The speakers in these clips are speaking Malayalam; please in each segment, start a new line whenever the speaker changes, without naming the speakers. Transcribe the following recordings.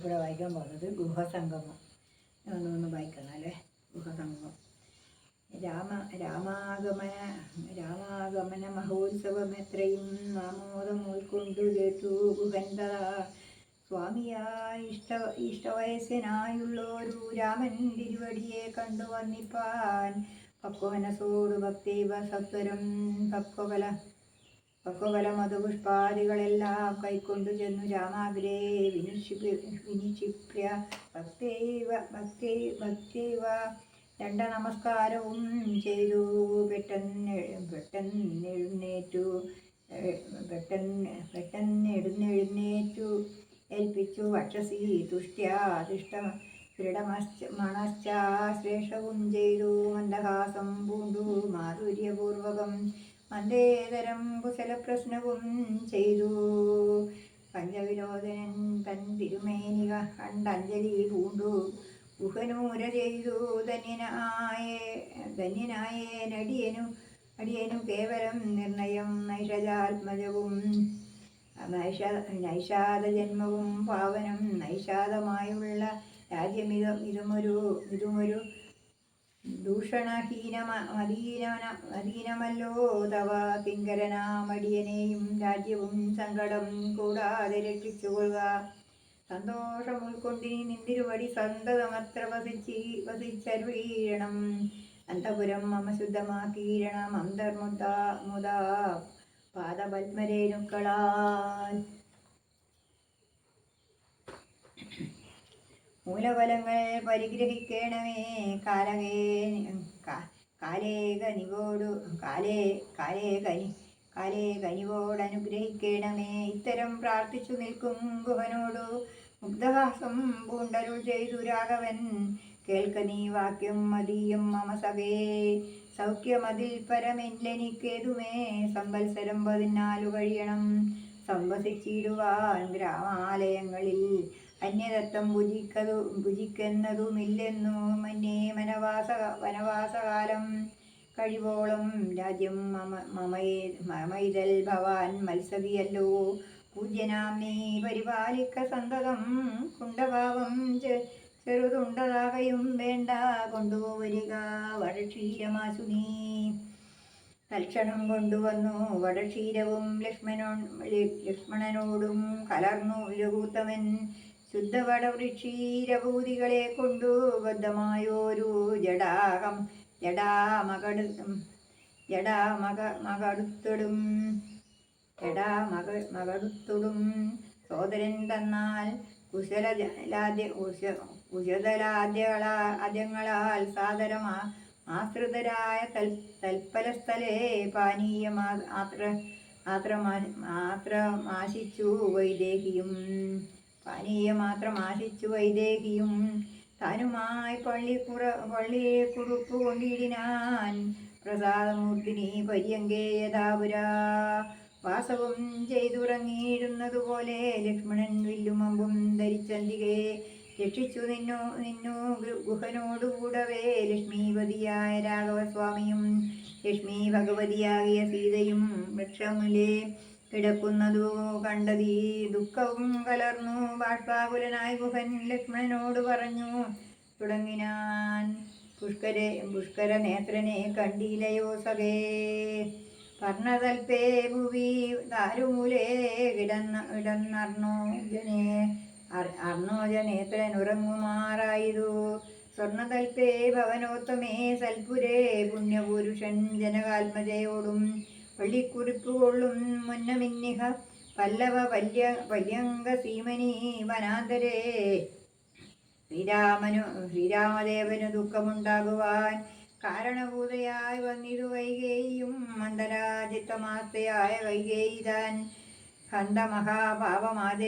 ഞാനിവിടെ വായിക്കാൻ പോകുന്നത് ഗുഹസംഗമം. ഒന്നൊന്ന് വായിക്കണം അല്ലേ? ഗുഹസംഗമം. രാമ രാമാഗമന രാമാഗമന മഹോത്സവം എത്രയും നാമോദം ഉൾക്കൊണ്ടു കേട്ടു ഗുഹന്ത സ്വാമിയായി ഇഷ്ട ഇഷ്ടവയസ്സനായുള്ളൊരു രാമൻ തിരുവടിയെ കണ്ടു വന്നിപ്പാൻ. പക്വമനസോട് ഭക്തൈവ സത്വരം പക്വബല പക്വബല മധുപുഷ്പാദികളെല്ലാം കൈക്കൊണ്ടു ചെന്നു രാമാഗ്രേ വിനിക്ഷിപ്യ ഭക്തൈവ ഭക്തൈ ഭക്തൈവ. രണ്ട നമസ്കാരവും ചെയ്തു. പെട്ടെന്ന് പെട്ടെന്ന് എഴുന്നേറ്റു. പെട്ടെന്ന് പെട്ടെന്ന് എഴുന്നെഴുന്നേറ്റു ഏൽപ്പിച്ചു വക്ഷസി തുഷ്ട്യാതിഷ്ട ദൃഢമശ്ച മണശ്ച ശ്രേഷ്ഠവും ചെയ്തു. മന്ദഹാസം പൂണ്ടു. മാധുര്യപൂർവകം മന്ദേതരം കുശലപ്രശ്നവും ചെയ്തു. പഞ്ചവിനോദനൻ തൻ തിരുമേനിക കണ്ടഞ്ജലി പൂണ്ടു. ഗുഹനൂര ചെയ്തു. ധന്യനായേ ധന്യനായേ നടിയനു അടിയനും കേവലം നിർണയം. നൈഷജാത്മജവും നൈഷ നൈഷാദ ജന്മവും പാവനം. നൈഷാദമായുള്ള രാജ്യമിതം ഇതുമൊരു ഇതുമൊരു ദൂഷണഹീനമ തവ പിങ്കരനാമടിയനെയും രാജ്യവും സങ്കടം കൂടാതെ രക്ഷിച്ചുകൊള്ളുക. സന്തോഷം ഉൾക്കൊണ്ടിനി നിന്തിരുവടി സന്തതമത്ര വസിച്ച് വസിച്ചരുളീരണം. അന്തപുരം മമ ശുദ്ധമാക്കീരണം. അന്തർമുദ മുദാ പാദപത്മരേണുക്കളാൽ മൂലഫലങ്ങൾ പരിഗ്രഹിക്കണമേ. കാലകേ കാലേ കനിവോടു കാലേ കാലേ കനി കാലേ കനിവോട് ഇത്തരം പ്രാർത്ഥിച്ചു നിൽക്കും ഗുഹനോടു. മുഗ്ധഹാസം പൂണ്ടരുൾ ചെയ്തു രാഘവൻ. കേൾക്ക നീ വാക്യം മതിയും മമ സഖേ സൗഖ്യമതിൽ പരമെല്ലെനിക്കേതുമേ സംവത്സരം പതിനാലു കഴിയണം. സംവസിച്ചിടുവാൻ ഗ്രാമാലയങ്ങളിൽ അന്യതത്വം ഭുജിക്കതു ഭുജിക്കുന്നതുമില്ലെന്നു മന്യേ വനവാസ വനവാസകാലം കഴിവോളം രാജ്യം മമ മമയേ മമൈതൽ ഭവാൻ മത്സവിയല്ലോ. പൂജ്യനാം നീ പരിപാലിക്ക സന്തതം കുണ്ടഭാവം ചെറുതുണ്ടതാകയും വേണ്ട കൊണ്ടുപോവരിക വടക്ഷീരമാശു നീ തൽക്ഷണം കൊണ്ടുവന്നു. വടക്ഷീരവും ലക്ഷ്മണോ ലക്ഷ്മണനോടും കലർന്നു ലഘൂത്തമൻ ശുദ്ധവടവൃക്ഷീരഭൂതികളെ കൊണ്ടു ബദ്ധമായോരു ജടാകം. ജടാമകടു ജടാമക മകടുത്തിടും. ജടാമക മകടുത്തിടും. സോദരൻ തന്നാൽ കുശലലാദ്യ കുശ കുശതലാദ്യങ്ങളാൽ സാദരമാ ആശ്രിതരായ തൽ തൽപ്പലസ്ഥലേ പാനീയമാ ആത്ര ആത്രമാശിച്ചു വൈദേഹിയും. പാനീയമാത്രം ആശിച്ചു വൈദേഹിയും. താനുമായി പള്ളിക്കുറ പള്ളിയെ കുറുപ്പ് കൊണ്ടിടിനാൻ. പ്രസാദമൂർത്തിനി പര്യങ്കേ യഥാപുരാ. വാസവും ചെയ്തുറങ്ങിയിരുന്നതുപോലെ ലക്ഷ്മണൻ വില്ലുമമ്പും ധരിച്ചന്തികെ രക്ഷിച്ചു നിന്നു നിന്നു ഗുഹനോടുകൂടവേ. ലക്ഷ്മീപതിയായ രാഘവസ്വാമിയും ലക്ഷ്മി ഭഗവതിയാകിയ സീതയും വൃക്ഷമിലെ കിടക്കുന്നതു കണ്ടതീ ദുഃഖവും കലർന്നു. ബാഷ്പാകുലനായ ഗുഹൻ ലക്ഷ്മണനോട് പറഞ്ഞു തുടങ്ങിനാൻ പുഷ്കര പുഷ്കര നേത്രനെ കണ്ടില്ലയോ സഖേ? പർണതൽപേ ഭുവി ദാരുമൂലേ കിടന്ന കിടന്നർണോ ജനേ അർ- അർണോജനേത്രൻ ഉറങ്ങുമാറായതു സ്വർണതൽപേ ഭവനോത്തമേ സൽപുരേ പുണ്യപുരുഷൻ ജനകാത്മജയോടും പള്ളിക്കുറിപ്പ് കൊള്ളും മുന്നമിന്നിഹ പല്ലവ വല്യ വല്യങ്ക സീമനി വനാന്തരേ. ശ്രീരാമനു ശ്രീരാമദേവനു ദുഃഖമുണ്ടാകുവാൻ കാരണഭൂതയായി വന്നിരു വൈകേയും മന്ദരാജിത്തമാസ്തയായ വൈകേയി കണ്ട മഹാഭാവമാചരിച്ചാളോ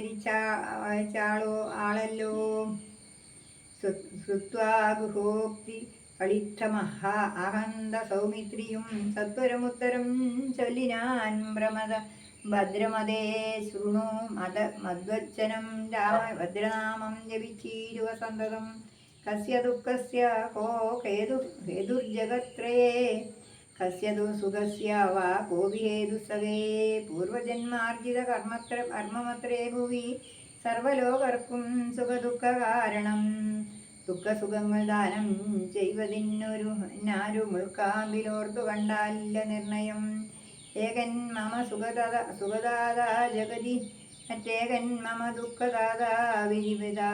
ആളല്ലോ ശ്രുത്വാഗുഹോക്തി കളിത്തമഹ അഹന്ത സൗമിത്രിയും സത്വരമുത്തരം ചൊല്ലിനാൻ ഭ്രമത ഭദ്രമതേ ശൃണു മത മദ്വച്ചനം രാമ ഭദ്രനാമം ജപിച്ചീരുവ സന്തതം. കസ്യ ദുഃഖസ്യ കോ ഹേതു ഹേതുർജഗത്രയേ കസ്യ തു സുഖസ്യ വാ കോപി ഹേതുസവേ പൂർവജന്മാർജിത കർമ്മത്ര കർമ്മമത്രേ ഭുവി. സർവലോകർക്കും സുഖദുഃഖ കാരണം ദുഃഖസുഖങ്ങൾ ദാനം ചെയ്വതിനൊരു നാരു മുൾക്കാമ്പിലോർത്തു കണ്ടാലില്ല നിർണയം. ഏകൻ മമ സുഖദാത സുഖദാത ജഗതി. മറ്റേകൻ മമ ദുഃഖദാത വിരിവിതാ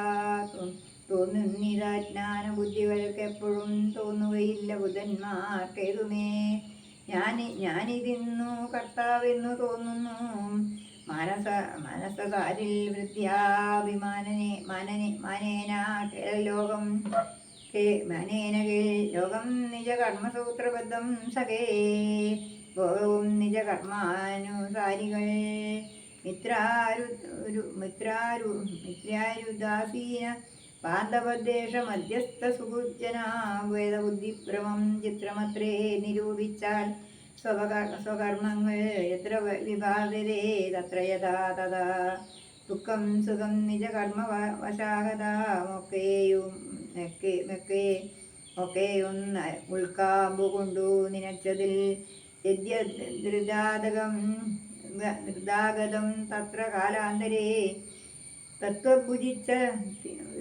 തോന്നുന്നിതാ നിരാജ്ഞാന ബുദ്ധികൾക്ക് എപ്പോഴും തോന്നുകയില്ല ബുധന്മാർക്കേതുമേ? ഞാൻ ഞാനിതിന്നു കർത്താവെന്നു തോന്നുന്നു. മാനസ മനസസാരിൽ വൃദ്ധ്യാഭിമാനനെ മനനെ മനേന ലോകം കേ മനേന ലോകം നിജ കർമ്മസൂത്രബദ്ധം സഖേ. ഭോഗവും നിജ കർമാനുസാരികൾ മിത്രാരു മിത്രാരു മിത്രാരുദാസീന പാണ്ഡവദ്വേഷ മധ്യസ്ഥ വേദബുദ്ധിഭ്രമം ചിത്രമത്രേ നിരൂപിച്ചാൽ സ്വകർ സ്വകർമ്മങ്ങൾ എത്ര വിഭാഗതേ തത്ര യഥാ തഥാ. ദുഃഖം സുഖം നിജകർമ്മ ഒക്കെയും ഒക്കെ ഒക്കെ ഒക്കെയും ഉൾക്കാമ്പു കൊണ്ടു നിനച്ചതിൽ യദ്യദൃജാതകം ധൃതാഗതം തത്ര കാലാന്തരേ തത്വഭുജിച്ച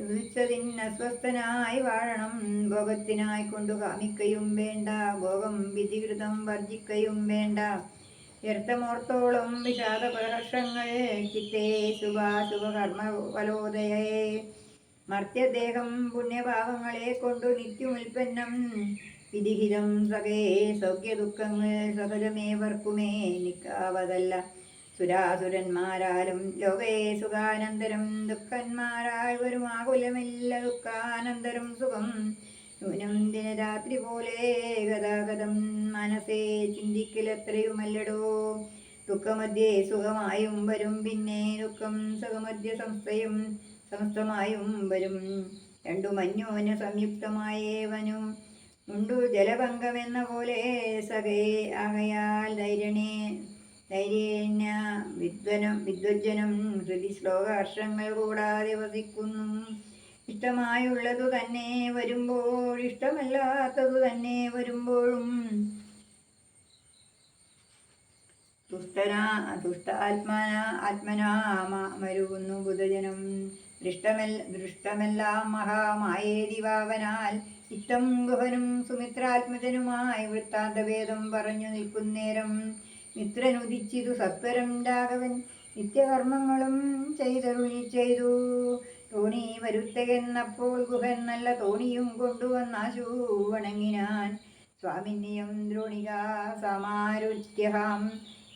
ഭുജിച്ചതിന് അസ്വസ്ഥനായി വാഴണം. ഭോഗത്തിനായി കൊണ്ടു കാമിക്കയും വേണ്ട. ഭോഗം വിധികൃതം വർജിക്കയും വേണ്ട. വ്യർത്ഥമോർത്തോളം വിഷാദപ്രഹർഷങ്ങൾ ചിത്തേ ശുഭാശുഭകർമ്മ ഫലോദയേ മർത്യദേഹം പുണ്യഭാവങ്ങളെ കൊണ്ടു നിത്യമുൽപ്പന്നം വിധിഹിതം സകേ. സൗഖ്യദുഃഖങ്ങൾ സഹജമേവർക്കുമേ. നിക്കാവതല്ല. സുരാസുരന്മാരാലും ലോകേ സുഖാനന്തരം ദുഃഖന്മാരാൽ ആകുലമില്ല ദുഃഖാനന്തരം സുഖം. ന്യൂനം ദിനരാത്രി പോലെ ഗതാഗതം മനസ്സേ ചിന്തിക്കലത്രയുമല്ലടോ. ദുഃഖമധ്യേ സുഖമായും വരും പിന്നെ ദുഃഖം സുഖമധ്യ സംസ്ഥയും സമസ്തമായും വരും. രണ്ടു മഞ്ഞോന് സംയുക്തമായേവനും. ഉണ്ടു ജലഭംഗമെന്ന പോലെ സകേ ആകയാൽ ധൈര്യണേ ധൈര്യേന വിദ്വനം വിദ്വജ്ജനം ഹൃതി ശ്ലോകാർഷങ്ങൾ കൂടാതെ വസിക്കുന്നു. ഇഷ്ടമായുള്ളതു തന്നെ വരുമ്പോൾ ഇഷ്ടമല്ലാത്തതു തന്നെ വരുമ്പോഴും തുഷ്ടനാ തുഷ്ടാത്മന ആത്മനാ മരുകുന്നു ബുധജനം. ദൃഷ്ടമെൽ ദൃഷ്ടമെല്ലാം മഹാമായേതിവാവനാൽ ഇഷ്ടം ഗുഹനും സുമിത്രാത്മജനുമായി വൃത്താന്തഭേദം പറഞ്ഞു നിൽക്കുന്നേരം മിത്രനുദിച്ചിതു സത്വരം രാഘവൻ നിത്യകർമ്മങ്ങളും ചെയ്തരുളി ചെയ്തു. തോണി വരുത്തകെന്നപ്പോൾ ഗുഹൻ നല്ല തോണിയും കൊണ്ടുവന്നാശു വണങ്ങിനാൻ സ്വാമിനിയം ദ്രോണിക സമാരുത്യഹാം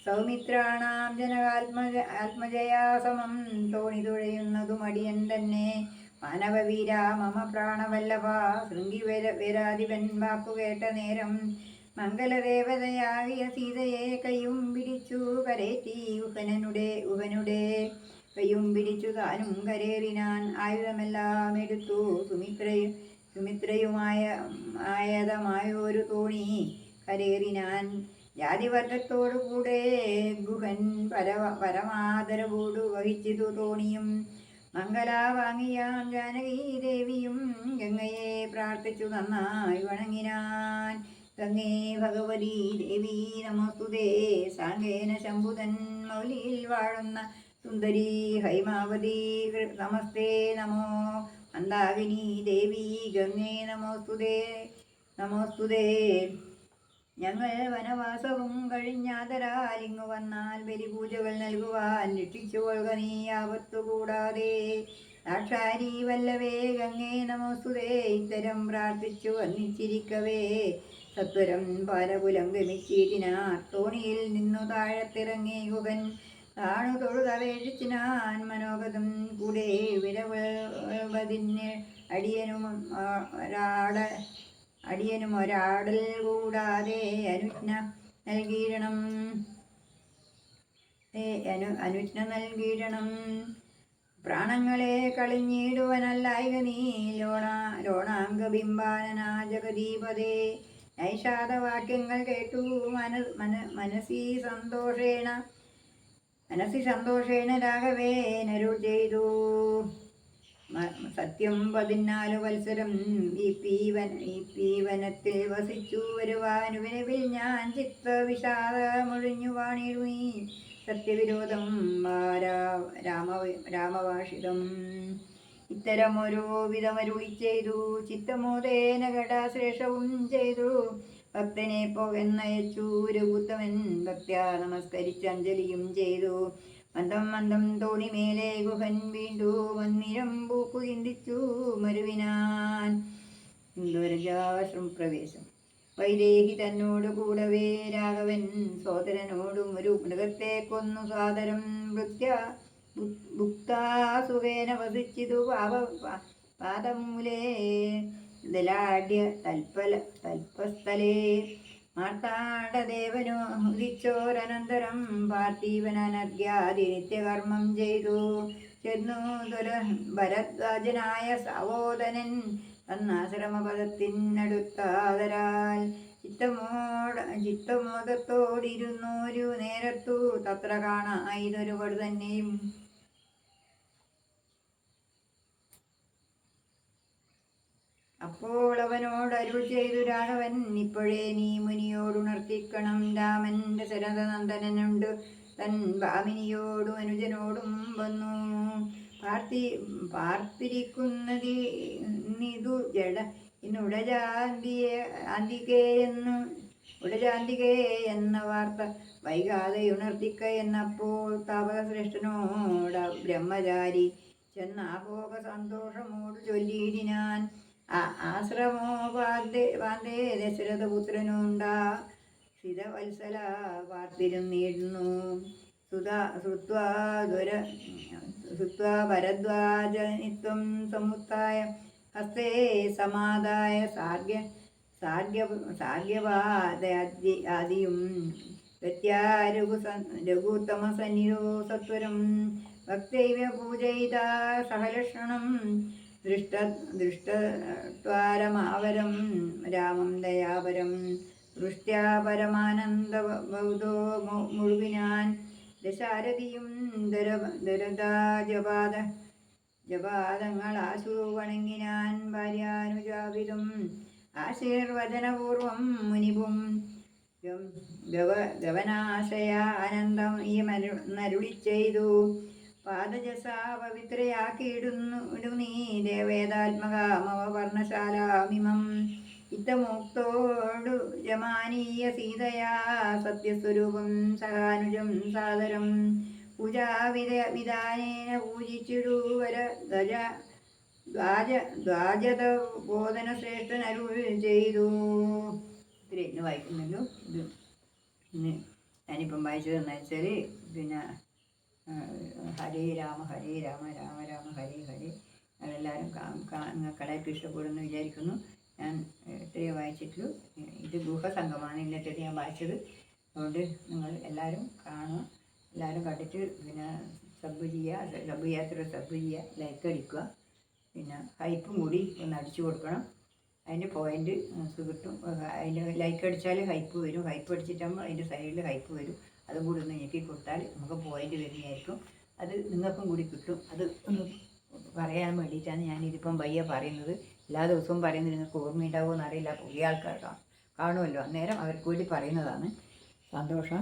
സൗമിത്രാണാം ജനകാത്മജ ആത്മജയാ സമം തോണി തുഴയുന്നതും മടിയൻ തന്നെ. മാനവവീര മമ പ്രാണവല്ലഭ ശൃംഗി വര വരാധിപൻ വാക്കുകേട്ട നേരം മംഗലദേവതയാകിയ സീതയെ കയ്യും പിടിച്ചു കരേറ്റി ഉഹനനുടെ ഉഹനുടെ കയ്യും പിടിച്ചു താനും കരേറിനാൻ ആയുധമെല്ലാം എടുത്തു. സുമിത്രയും സുമിത്രയുമായ ആയതമായ ഒരു തോണി കരേറിനാൻ ജാതിവർഗത്തോടു കൂടെ ഗുഹൻ പരവ പരമാദരവോടു വഹിച്ചിതു തോണിയും. മംഗലാവാങ്ങിയാം ജാനകീ ദേവിയും ഗംഗയെ പ്രാർത്ഥിച്ചു നന്നായി വണങ്ങിനാൻ ഗംഗേ ഭഗവതി ദേവി നമോസ്തുതേ. സാങ്കേന ശംഭുതൻ മൗലിയിൽ വാഴുന്ന സുന്ദരി ഹൈമാവതി നമസ്തേ നമോ. മന്ദാകിനി ദേവി ഗംഗേ നമോസ്തുതേ നമോസ്തുതേ. ഞങ്ങൾ വനവാസവും കഴിഞ്ഞാതരാൽ ഇങ്ങു വന്നാൽ ബലിപൂജകൾ നൽകുവാൻ രക്ഷിച്ചു കൊള്ളുക നീ ആപത്തു കൂടാതെ. ദാക്ഷാരി വല്ലവേ ഗംഗേ നമോസ്തുതേ. ഇത്തരം പ്രാർത്ഥിച്ചു വന്നിച്ചിരിക്കവേ. സത്വരം പാലകുലം തോണിയിൽ നിന്നു താഴത്തിറങ്ങി ഗുഹൻ താണു തൊഴുതപേക്ഷിച്ചിനാൻ മനോഗതം കൂടെ വിരവതിന് അടിയനും ഒരാട അടിയനും ഒരാടൽ കൂടാതെ അനുജ്ഞ നൽകിയിടണം. അനു അനുജ്ഞ നൽകിയിടണം. പ്രാണങ്ങളെ കളിഞ്ഞിടുവനല്ലായിക നീ ലോണ ലോണാംഗബിംബാനനാ ജഗദീപതേ. നൈഷാദവാക്യങ്ങൾ കേട്ടു. മന മന മനസി സന്തോഷേണ മനസ്സി സന്തോഷേണ രാഘവേ നരുൾ ചെയ്തു. സത്യം പതിനാല് വത്സരം ഈ പീവൻ ഈ പീവനത്തിൽ വസിച്ചു. വരുവാനുവിനവിൽ ഞാൻ ചിത്ത വിഷാദമൊഴിഞ്ഞു വാണിടു നീ സത്യവിരോധം രാമ രാമഭാഷിതം ഇത്തരമൊരു വിധമരുളി ചെയ്തു ചിത്തമോദേന ഘടാശ്രേഷവും ചെയ്തു. ഭക്തനെ പോകെന്നയച്ചു രഘുത്തമൻ ഭക്ത്യാ നമസ്കരിച്ച് അഞ്ജലിയും ചെയ്തു. മന്ദം മന്ദം തോണിമേലെ ഗുഹൻ വീണ്ടു മന്ദിരം പൂക്കു ചിന്തിച്ചു മരുവിനാൻ. ദുരജാശ്രം പ്രവേശം. വൈദേഹി തന്നോട് കൂടവേ രാഘവൻ സോദരനോടും ഒരു മൃഗത്തെ കൊന്നു സാദരം. വൃത്യ ഭുക്താസുഖേന വസിച്ചിതു പാപ പാദമൂലേ ദലാഢ്യ തൽപ്പല തൽപ്പസ്ഥലേ. മാർത്താണ്ഡദേവനു ഉദിച്ചോരനന്തരം പാർത്ഥീവനനർഘ്യാതി നിത്യകർമ്മം ചെയ്തു. ചെന്നു ദുര ഭരദ്വാജനായ സവോദനൻ തന്നാശ്രമപദത്തിനടുത്താതരാൽ. ചിത്തമോട ചിത്തമോദത്തോടിരുന്നൊരു നേരത്തു തത്ര പടു തന്നെയും അപ്പോൾ അവനോട് അരുൾ ചെയ്തു രാഘവൻ ഇപ്പോഴേ നീ മുനിയോടുണർത്തിക്കണം. രാമന്റെ ശരതനന്ദനുണ്ട് തൻ ഭാമിനിയോടും അനുജനോടും വന്നു. പാർത്തി പാർത്തിരിക്കുന്നതിതു നിതു ജഡ ഇന്നുടജാന്തിയെ അന്തികേ എന്ന് ഉടജാന്തികേ എന്ന വാർത്ത വൈകാതെ ഉണർത്തിക്ക എന്നപ്പോൾ താപകശ്രേഷ്ഠനോട ബ്രഹ്മചാരി ചെന്നാഭോഗ സന്തോഷമോട് ചൊല്ലിയിടിനാൻ. ആശ്രമോ ദശരഥപുത്രനുണ്ട. വാദേ ദശരഥപുത്രനുണ്ടാ സ്ഥിതവത്സല പാർത്തിരുന്നിരുന്നു ഭരദ്വാജനിത്വം സമുത്തായ ഹസ്തേ സമാദായ സാർഗ്യ സാർഗ്യ സാർഗ്യവാദി ആദിയും ഗത്യാരഘു രഘുത്തമസന്നിധോ സത്വരം ഭക്തൈവ പൂജയിതാ സഹലക്ഷണം ദൃഷ്ട ദൃഷ്ടത്വാരമാവരം രാമം ദയാപരം ദൃഷ്ട്യാ പരമാനന്ദബൗധോ മുഴുവിനാൻ ദശാരഥിയും ദര ദുരദാജപാദ ജപാദങ്ങൾ ആശു വണങ്ങിനാൻ ഭാര്യാനുജാപിതം ആശീർവചനപൂർവം മുനിപും ഗവ ഗവനാശയ ആനന്ദം ഈ നരുളി ചെയ്തു പാദജസ പവിത്രയാക്കിയിടുന്നു ഇടു നീ ദേവേദാത്മകാമവ വർണശാലാമിമം ഇത്തമോക്തോടു ജമാനീയ സീതയാ സത്യസ്വരൂപം സഹാനുജം സാദരം. പൂജാവിത വിധാനേന പൂജിച്ചിടു വര ഗജ ദ്വാജ ദ്വാജത ബോധന ശ്രേഷ്ഠൻ അരുൾ ചെയ്തു ഇന്ന് വായിക്കുന്നല്ലോ ഇത് ഞാനിപ്പം വായിച്ചതെന്ന് വെച്ചാൽ പിന്നെ ഹരേ രാമ ഹരേ രാമ രാമ രാമ ഹരേ ഹരേ. അതെല്ലാവരും നിങ്ങൾക്കെല്ലാവർക്കും ഇഷ്ടപ്പെടുമെന്ന് വിചാരിക്കുന്നു. ഞാൻ ഇത്രയേ വായിച്ചിട്ടുള്ളൂ. ഇത് ഗുഹസംഘമാണ് ഇന്നത്തെ ഞാൻ വായിച്ചത്. അതുകൊണ്ട് നിങ്ങൾ എല്ലാവരും കാണുക. എല്ലാവരും കണ്ടിട്ട് പിന്നെ സബ് ചെയ്യുക. സബ് ചെയ്യാത്തൊരു സബ് ചെയ്യുക. ലൈക്ക് അടിക്കുക. പിന്നെ ഹൈപ്പും കൂടി ഒന്ന് അടിച്ചു കൊടുക്കണം. അതിന്റെ പോയിന്റ് നിങ്ങൾക്ക് കിട്ടും അതിന്റെ ലൈക്ക് അടിച്ചാൽ ഹൈപ്പ് വരും. ഹൈപ്പ് അടിച്ചിട്ടാകുമ്പോൾ അതിന്റെ സൈഡിൽ ഹൈപ്പ് വരും. അതും കൂടി ഒന്ന് ഞെക്കി കൊടുത്താൽ നമുക്ക് പോയിന്റ് വരുന്നതായിരിക്കും. അത് നിങ്ങൾക്കും കൂടി കിട്ടും. അത് ഒന്ന് പറയാൻ വേണ്ടിയിട്ടാണ് ഞാനിതിപ്പം വയ്യ പറയുന്നത്. എല്ലാ ദിവസവും പറയുന്നത് നിങ്ങൾക്ക് ഓർമ്മയുണ്ടാവുമോ എന്നറിയില്ല. പുതിയ ആൾക്കാർ കാണുമല്ലോ. അന്നേരം അവർക്ക് വേണ്ടി പറയുന്നതാണ്. സന്തോഷം.